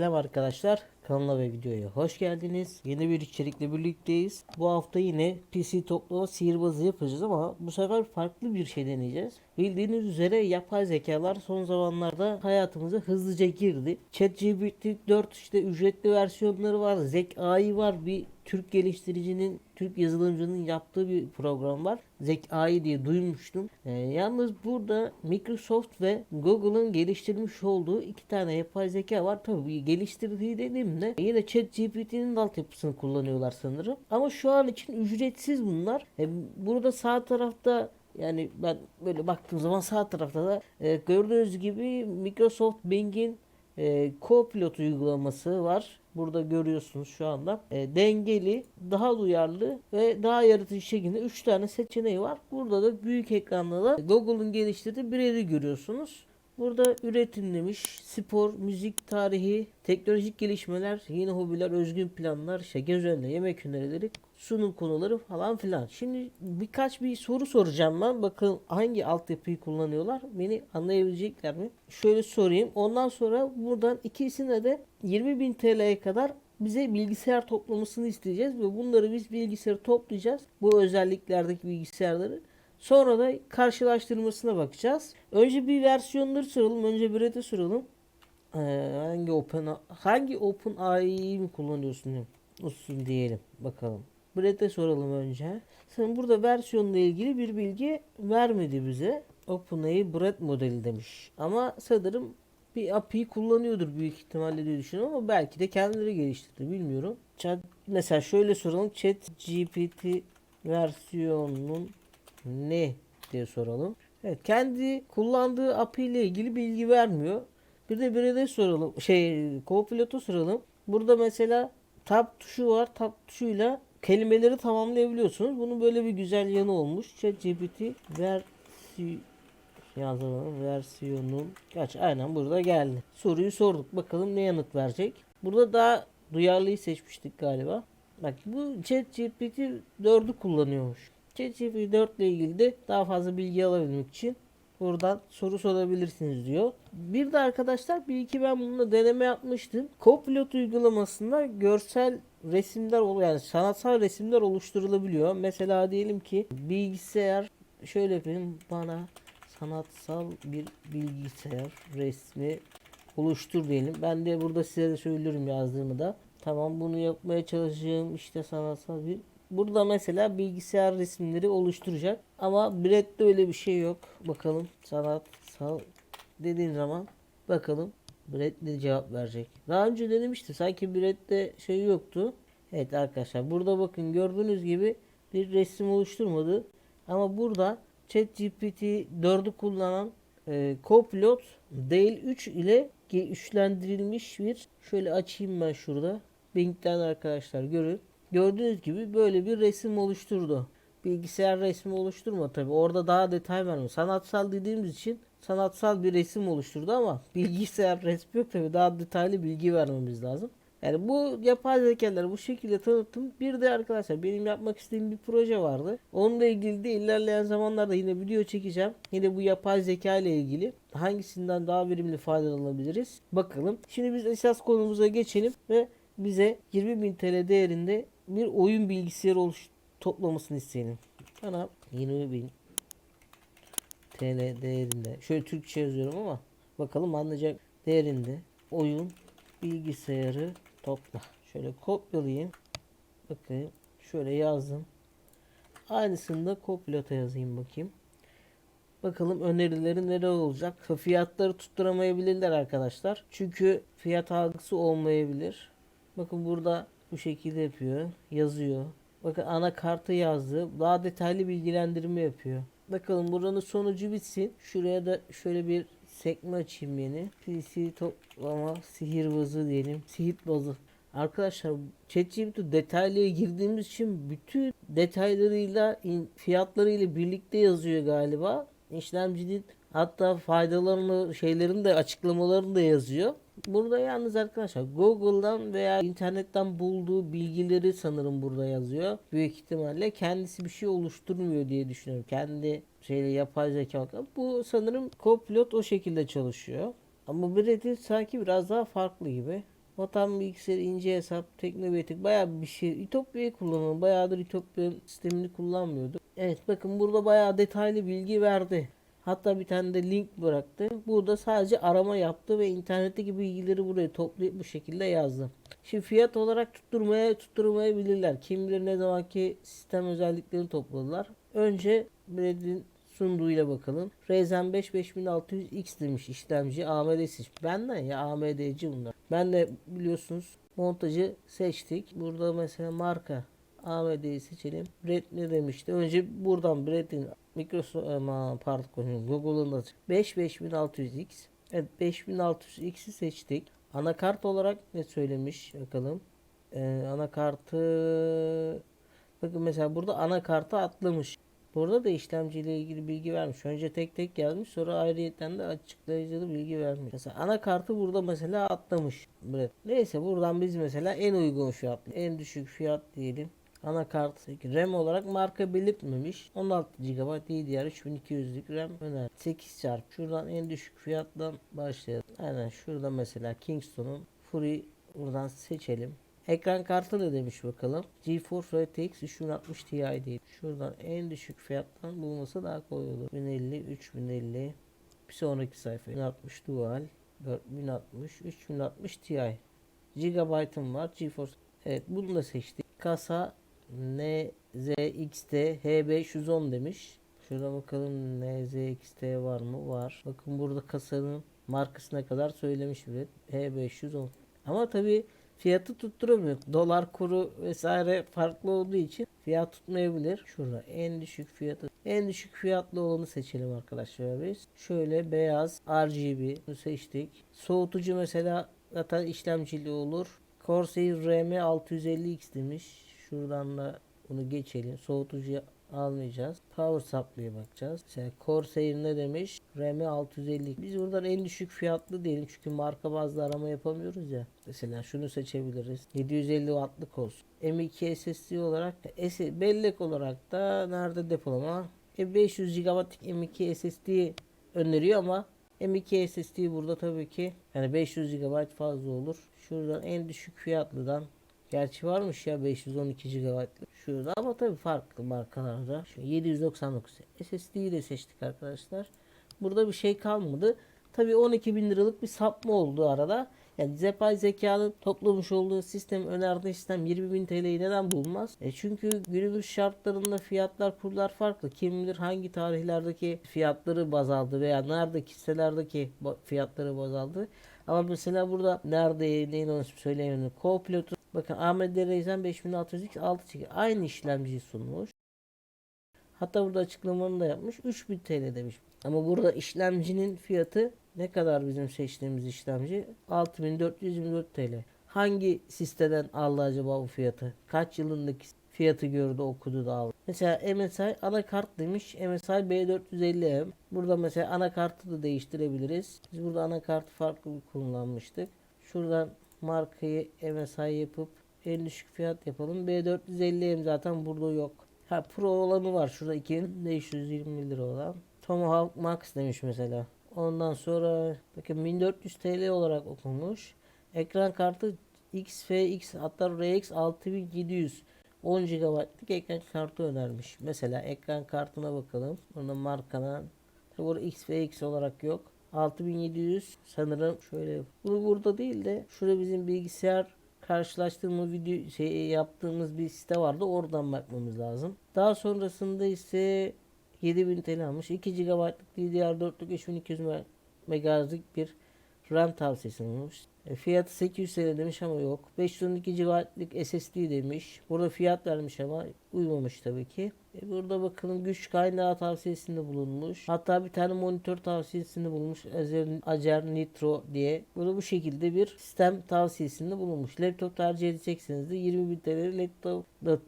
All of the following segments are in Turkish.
Selam arkadaşlar. Kanala ve videoya hoş geldiniz. Yeni bir içerikle birlikteyiz. Bu hafta yine PC toplama sihirbazı yapacağız ama bu sefer farklı bir şey deneyeceğiz. Bildiğiniz üzere yapay zekalar son zamanlarda hayatımıza hızlıca girdi. ChatGPT 4 işte ücretli versiyonları var. Zek AI var. Bir Türk geliştiricinin, Türk yazılımcının yaptığı bir program var. Zek AI diye duymuştum. Ee, yalnız burada Microsoft ve Google'ın geliştirmiş olduğu iki tane yapay zeka var. Tabii geliştirdiği dediğimde yine ChatGPT'nin altyapısını kullanıyorlar sanırım. Ama şu an için ücretsiz bunlar. Ee, burada sağ tarafta yani ben böyle baktığım zaman sağ tarafta da e, gördüğünüz gibi Microsoft Bing'in e, Copilot uygulaması var. Burada görüyorsunuz şu anda. E, dengeli, daha duyarlı ve daha yaratıcı şekilde 3 tane seçeneği var. Burada da büyük ekranda da Google'ın geliştirdiği birebir görüyorsunuz. Burada üretim demiş, spor, müzik, tarihi, teknolojik gelişmeler, yeni hobiler, özgün planlar, işte önüne yemek önerileri, sunum konuları falan filan. Şimdi birkaç bir soru soracağım ben. Bakın hangi altyapıyı kullanıyorlar? Beni anlayabilecekler mi? Şöyle sorayım. Ondan sonra buradan ikisine de 20.000 TL'ye kadar bize bilgisayar toplamasını isteyeceğiz ve bunları biz bilgisayarı toplayacağız. Bu özelliklerdeki bilgisayarları. Sonra da karşılaştırmasına bakacağız. Önce bir versiyonları soralım. Önce bir de soralım. Ee, hangi open hangi open AI'yi mi kullanıyorsun. Olsun diyelim. Bakalım. Brett'e soralım önce. Sen burada versiyonla ilgili bir bilgi vermedi bize. OpenAI Brett modeli demiş. Ama sanırım bir API kullanıyordur büyük ihtimalle diye düşünüyorum ama belki de kendileri geliştirdi bilmiyorum. Chat, mesela şöyle soralım. Chat GPT versiyonunun ne diye soralım. Evet kendi kullandığı API ile ilgili bilgi vermiyor. Bir de bir de soralım. Şey Copilot'a soralım. Burada mesela tab tuşu var. Tab tuşuyla kelimeleri tamamlayabiliyorsunuz. Bunun böyle bir güzel yanı olmuş. ChatGPT versi yazalım versiyonun kaç aynen burada geldi. Soruyu sorduk. Bakalım ne yanıt verecek. Burada daha duyarlıyı seçmiştik galiba. Bak bu ChatGPT 4'ü kullanıyormuş. ChatGPT 4 ile ilgili de daha fazla bilgi alabilmek için buradan soru sorabilirsiniz diyor. Bir de arkadaşlar bir iki ben bununla deneme yapmıştım. Copilot uygulamasında görsel resimler yani sanatsal resimler oluşturulabiliyor. Mesela diyelim ki bilgisayar şöyle yapayım bana sanatsal bir bilgisayar resmi oluştur diyelim. Ben de burada size de söylüyorum yazdığımı da. Tamam bunu yapmaya çalışacağım işte sanatsal bir Burada mesela bilgisayar resimleri oluşturacak. Ama Brett'te öyle bir şey yok. Bakalım sanatsal dediğin zaman bakalım Ne cevap verecek. Daha önce denemişti. Sanki Brett'te şey yoktu. Evet arkadaşlar burada bakın gördüğünüz gibi bir resim oluşturmadı. Ama burada ChatGPT 4'ü kullanan e, Copilot Dale 3 ile güçlendirilmiş bir şöyle açayım ben şurada. Bing'den arkadaşlar görün. Gördüğünüz gibi böyle bir resim oluşturdu. Bilgisayar resmi oluşturma tabi. Orada daha detay vermiyor. Sanatsal dediğimiz için sanatsal bir resim oluşturdu ama bilgisayar resmi yok tabi. Daha detaylı bilgi vermemiz lazım. Yani bu yapay zekaları bu şekilde tanıttım. Bir de arkadaşlar benim yapmak istediğim bir proje vardı. Onunla ilgili de ilerleyen zamanlarda yine video çekeceğim. Yine bu yapay zeka ile ilgili hangisinden daha verimli faydalanabiliriz? Bakalım. Şimdi biz esas konumuza geçelim ve bize 20.000 TL değerinde bir oyun bilgisayarı oluş toplamasını isteyelim. Bana 20.000 TL değerinde. Şöyle Türkçe yazıyorum ama bakalım anlayacak değerinde oyun bilgisayarı topla. Şöyle kopyalayayım. Bakayım. Şöyle yazdım. Aynısını da Copilot'a yazayım bakayım. Bakalım önerileri neler olacak. Fiyatları tutturamayabilirler arkadaşlar. Çünkü fiyat algısı olmayabilir. Bakın burada bu şekilde yapıyor. Yazıyor. Bakın anakartı yazdı. Daha detaylı bilgilendirme yapıyor. Bakalım buranın sonucu bitsin. Şuraya da şöyle bir sekme açayım yeni. PC toplama sihirbazı diyelim. Sihirbazı. Arkadaşlar ChatGPT detaylıya girdiğimiz için bütün detaylarıyla fiyatlarıyla birlikte yazıyor galiba. İşlemcinin hatta faydalarını şeylerin de açıklamalarını da yazıyor. Burada yalnız arkadaşlar Google'dan veya internetten bulduğu bilgileri sanırım burada yazıyor. Büyük ihtimalle kendisi bir şey oluşturmuyor diye düşünüyorum. Kendi şeyle yapay zeka. Bu sanırım Copilot o şekilde çalışıyor. Ama Brett'in sanki biraz daha farklı gibi. Vatan bilgisayarı ince hesap, teknobetik bayağı bir şey. Ütopya'yı kullanalım. Bayağıdır Ütopya sistemini kullanmıyorduk. Evet bakın burada bayağı detaylı bilgi verdi. Hatta bir tane de link bıraktı. Burada sadece arama yaptı ve internetteki bilgileri buraya toplayıp bu şekilde yazdı. Şimdi fiyat olarak tutturmaya tutturmayabilirler. Kim bilir ne zamanki sistem özelliklerini topladılar. Önce Brad'in sunduğuyla bakalım. Ryzen 5 5600X demiş işlemci AMD seç. Benden ya AMD'ci bunlar. Ben de biliyorsunuz montajı seçtik. Burada mesela marka AMD'yi seçelim. Brad ne demişti? Önce buradan Brad'in Microsoft ama pardon Google'ın da 5 5600X. Evet 5600X'i seçtik. Anakart olarak ne söylemiş bakalım. Ee, anakartı bakın mesela burada anakartı atlamış. Burada da işlemciyle ilgili bilgi vermiş. Önce tek tek yazmış sonra ayrıyetten de açıklayıcılı bilgi vermiş. Mesela anakartı burada mesela atlamış. Neyse buradan biz mesela en uygun fiyat, en düşük fiyat diyelim. Anakart RAM olarak marka belirtmemiş. 16 GB DDR 3200'lük RAM öner. 8 çarp. Şuradan en düşük fiyattan başlayalım. Aynen şurada mesela Kingston'un Fury buradan seçelim. Ekran kartı ne demiş bakalım. GeForce RTX 3060 Ti değil. Şuradan en düşük fiyattan bulması daha kolay olur. 1050, 3050. Bir sonraki sayfa 1060 Dual, 4060, 3060 Ti. Gigabyte'ım var. GeForce. Evet bunu da seçtik. Kasa NZXT H510 demiş. Şurada bakalım NZXT var mı? Var. Bakın burada kasanın markasına kadar söylemiş bile. H510. Ama tabi fiyatı tutturamıyor. Dolar kuru vesaire farklı olduğu için fiyat tutmayabilir. Şurada en düşük fiyatı. En düşük fiyatlı olanı seçelim arkadaşlar biz. Şöyle beyaz RGB seçtik. Soğutucu mesela zaten işlemcili olur. Corsair RM 650X demiş. Şuradan da bunu geçelim. Soğutucuyu almayacağız. Power supply'e bakacağız. Mesela Corsair ne demiş? RAM 650. Biz buradan en düşük fiyatlı diyelim çünkü marka bazlı arama yapamıyoruz ya. Mesela şunu seçebiliriz. 750 wattlık olsun. M2 SSD olarak bellek olarak da nerede depolama? E 500 GB M2 SSD öneriyor ama M2 SSD burada tabii ki yani 500 GB fazla olur. Şuradan en düşük fiyatlıdan Gerçi varmış ya 512 GB'lık şurada ama tabi farklı markalarda. Şu 799 SSD'yi de seçtik arkadaşlar. Burada bir şey kalmadı. Tabi 12 bin liralık bir sapma oldu arada. Yani yapay zekanın toplamış olduğu sistem önerdiği sistem 20 bin TL'yi neden bulmaz? E çünkü günümüz şartlarında fiyatlar kurlar farklı. Kim bilir hangi tarihlerdeki fiyatları baz aldı veya neredeki sitelerdeki fiyatları baz aldı. Ama mesela burada nerede neyin onu söyleyemiyorum. Co-pilot'un Bakın AMD Ryzen 5600X 6 GB aynı işlemciyi sunmuş. Hatta burada açıklamanı da yapmış. 3000 TL demiş. Ama burada işlemcinin fiyatı ne kadar bizim seçtiğimiz işlemci? 6424 TL. Hangi siteden aldı acaba bu fiyatı? Kaç yılındaki fiyatı gördü okudu da aldı. Mesela MSI anakart demiş. MSI B450M. Burada mesela anakartı da değiştirebiliriz. Biz burada anakartı farklı kullanmıştık. Şuradan markayı MSI yapıp en düşük fiyat yapalım. B450M zaten burada yok. Ha Pro olanı var. Şurada 2520 lira olan. Tomahawk Max demiş mesela. Ondan sonra bakın 1400 TL olarak okunmuş. Ekran kartı XFX hatta RX 6700 10 GB'lık ekran kartı önermiş. Mesela ekran kartına bakalım. Burada markadan. Burada XFX olarak yok. 6700 sanırım şöyle bunu burada değil de şurada bizim bilgisayar karşılaştığımız video şey yaptığımız bir site vardı oradan bakmamız lazım. Daha sonrasında ise 7000 TL almış. 2 GB'lık DDR4'lük 3200 MHz'lik bir RAM tavsiyesi olmuş. E, fiyatı 800 TL demiş ama yok. 512 GB'lık SSD demiş. Burada fiyat vermiş ama uymamış tabii ki. E, burada bakalım güç kaynağı tavsiyesinde bulunmuş. Hatta bir tane monitör tavsiyesinde bulunmuş. Acer, Acer Nitro diye. Burada bu şekilde bir sistem tavsiyesinde bulunmuş. Laptop tercih edecekseniz de 20 bin TL laptop da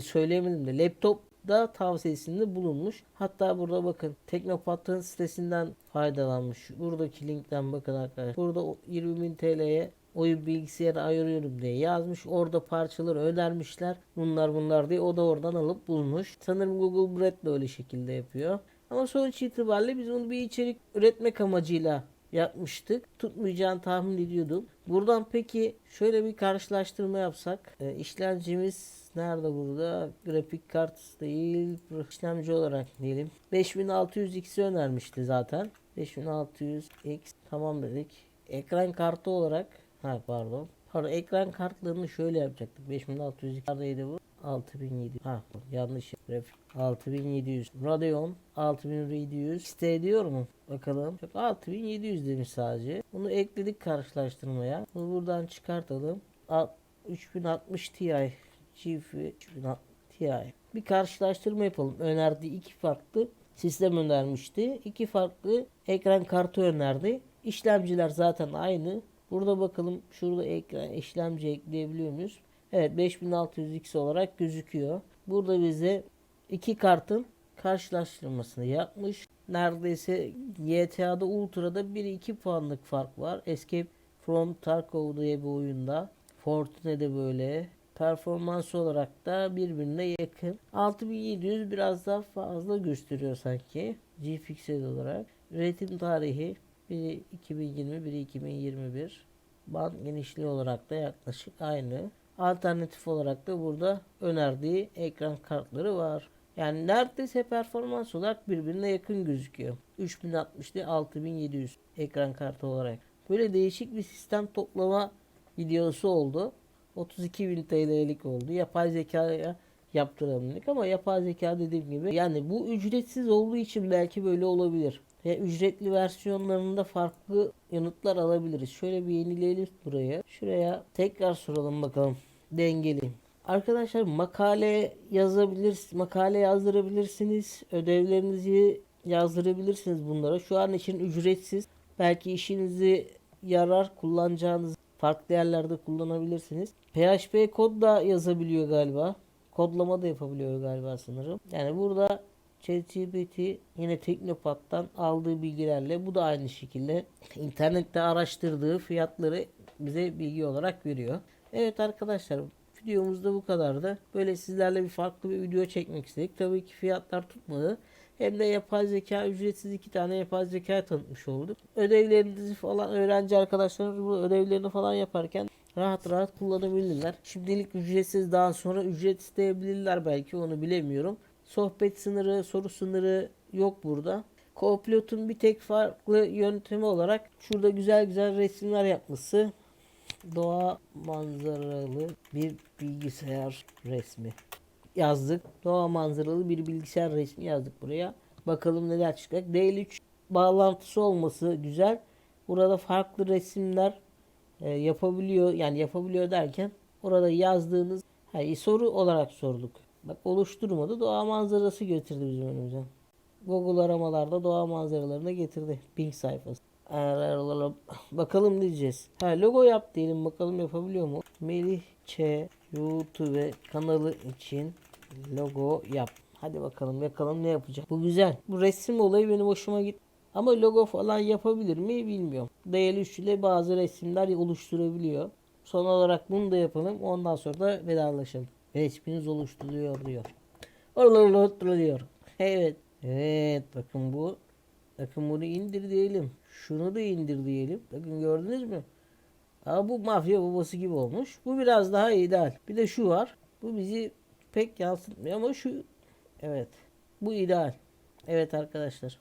söyleyemedim de laptop da tavsiyesinde bulunmuş. Hatta burada bakın Teknopat'ın sitesinden faydalanmış. Buradaki linkten bakın arkadaşlar. Burada 20.000 TL'ye oyun bilgisayarı ayırıyorum diye yazmış. Orada parçaları önermişler. Bunlar bunlar diye o da oradan alıp bulmuş. Sanırım Google Bread de öyle şekilde yapıyor. Ama sonuç itibariyle biz bunu bir içerik üretmek amacıyla yapmıştık. Tutmayacağını tahmin ediyordum. Buradan peki şöyle bir karşılaştırma yapsak. E, işlemcimiz nerede burada? Grafik kart değil. işlemci olarak diyelim. 5600X'i önermişti zaten. 5600X tamam dedik. Ekran kartı olarak ha pardon. Pardon ekran kartlarını şöyle yapacaktık. 5600 neredeydi bu? 6700. Ha yanlış. Grafik. 6700. Radeon 6700. İste ediyor mu? Bakalım. Yok 6700 demiş sadece. Bunu ekledik karşılaştırmaya. Bunu buradan çıkartalım. Al- 3060 Ti. GeForce 3060 Ti. Bir karşılaştırma yapalım. Önerdiği iki farklı sistem önermişti. İki farklı ekran kartı önerdi. İşlemciler zaten aynı. Burada bakalım şurada ekran işlemci ekleyebiliyor muyuz? Evet 5600X olarak gözüküyor. Burada bize iki kartın karşılaştırmasını yapmış. Neredeyse GTA'da Ultra'da 1-2 puanlık fark var. Escape from Tarkov diye bir oyunda. Fortune'de böyle. Performans olarak da birbirine yakın. 6700 biraz daha fazla gösteriyor sanki. GFX olarak. Üretim tarihi biri 2020, biri 2021. Band genişliği olarak da yaklaşık aynı. Alternatif olarak da burada önerdiği ekran kartları var. Yani neredeyse performans olarak birbirine yakın gözüküyor. 3060 ile 6700 ekran kartı olarak. Böyle değişik bir sistem toplama videosu oldu. 32.000 TL'lik oldu. Yapay zekaya yaptırabildik ama yapay zeka dediğim gibi yani bu ücretsiz olduğu için belki böyle olabilir. Ve ücretli versiyonlarında farklı yanıtlar alabiliriz. Şöyle bir yenileyelim buraya. Şuraya tekrar soralım bakalım. Dengeli. Arkadaşlar makale yazabilir, makale yazdırabilirsiniz. Ödevlerinizi yazdırabilirsiniz bunlara. Şu an için ücretsiz. Belki işinizi yarar kullanacağınız farklı yerlerde kullanabilirsiniz. PHP kod da yazabiliyor galiba. Kodlama da yapabiliyor galiba sanırım. Yani burada ChatGPT yine Teknopat'tan aldığı bilgilerle bu da aynı şekilde internette araştırdığı fiyatları bize bilgi olarak veriyor. Evet arkadaşlar videomuzda bu kadardı. Böyle sizlerle bir farklı bir video çekmek istedik. Tabii ki fiyatlar tutmadı. Hem de yapay zeka ücretsiz iki tane yapay zeka tanıtmış olduk. Ödevlerinizi falan öğrenci arkadaşlarımız bu ödevlerini falan yaparken rahat rahat kullanabilirler. Şimdilik ücretsiz daha sonra ücret isteyebilirler belki onu bilemiyorum. Sohbet sınırı, soru sınırı yok burada. Co-Pilot'un bir tek farklı yöntemi olarak şurada güzel güzel resimler yapması. Doğa manzaralı bir bilgisayar resmi yazdık. Doğa manzaralı bir bilgisayar resmi yazdık buraya. Bakalım neler çıkacak. D3 bağlantısı olması güzel. Burada farklı resimler e, yapabiliyor. Yani yapabiliyor derken orada yazdığınız hayır, soru olarak sorduk. Bak oluşturmadı. Doğa manzarası getirdi bizim önümüze. Google aramalarda doğa manzaralarını getirdi. Bing sayfası. Bakalım diyeceğiz. Ha logo yap diyelim bakalım yapabiliyor mu? Melih Ç YouTube kanalı için logo yap. Hadi bakalım bakalım ne yapacak. Bu güzel. Bu resim olayı benim hoşuma gitti. Ama logo falan yapabilir mi bilmiyorum. DL3 ile bazı resimler oluşturabiliyor. Son olarak bunu da yapalım. Ondan sonra da vedalaşalım. Resminiz oluşturuyor diyor. Oluşturuyor. Evet. Evet bakın bu. Bakın bunu indir diyelim. Şunu da indir diyelim. Bakın gördünüz mü? Aa, bu mafya babası gibi olmuş. Bu biraz daha ideal. Bir de şu var. Bu bizi pek yansıtmıyor ama şu evet. Bu ideal. Evet arkadaşlar.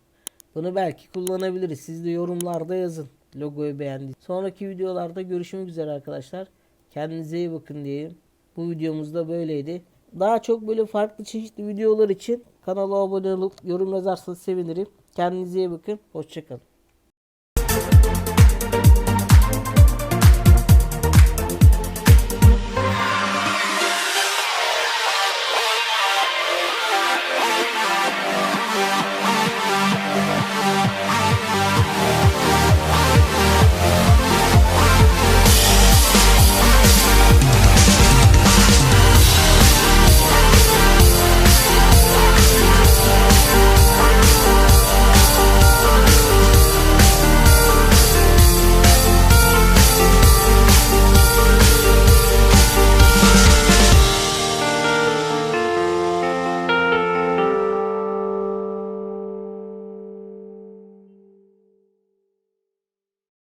Bunu belki kullanabiliriz. Siz de yorumlarda yazın. Logoyu beğendiniz. Sonraki videolarda görüşmek üzere arkadaşlar. Kendinize iyi bakın diyeyim. Bu videomuz da böyleydi. Daha çok böyle farklı çeşitli videolar için kanala abone olup yorum yazarsanız sevinirim. Kendinize iyi bakın. Hoşçakalın.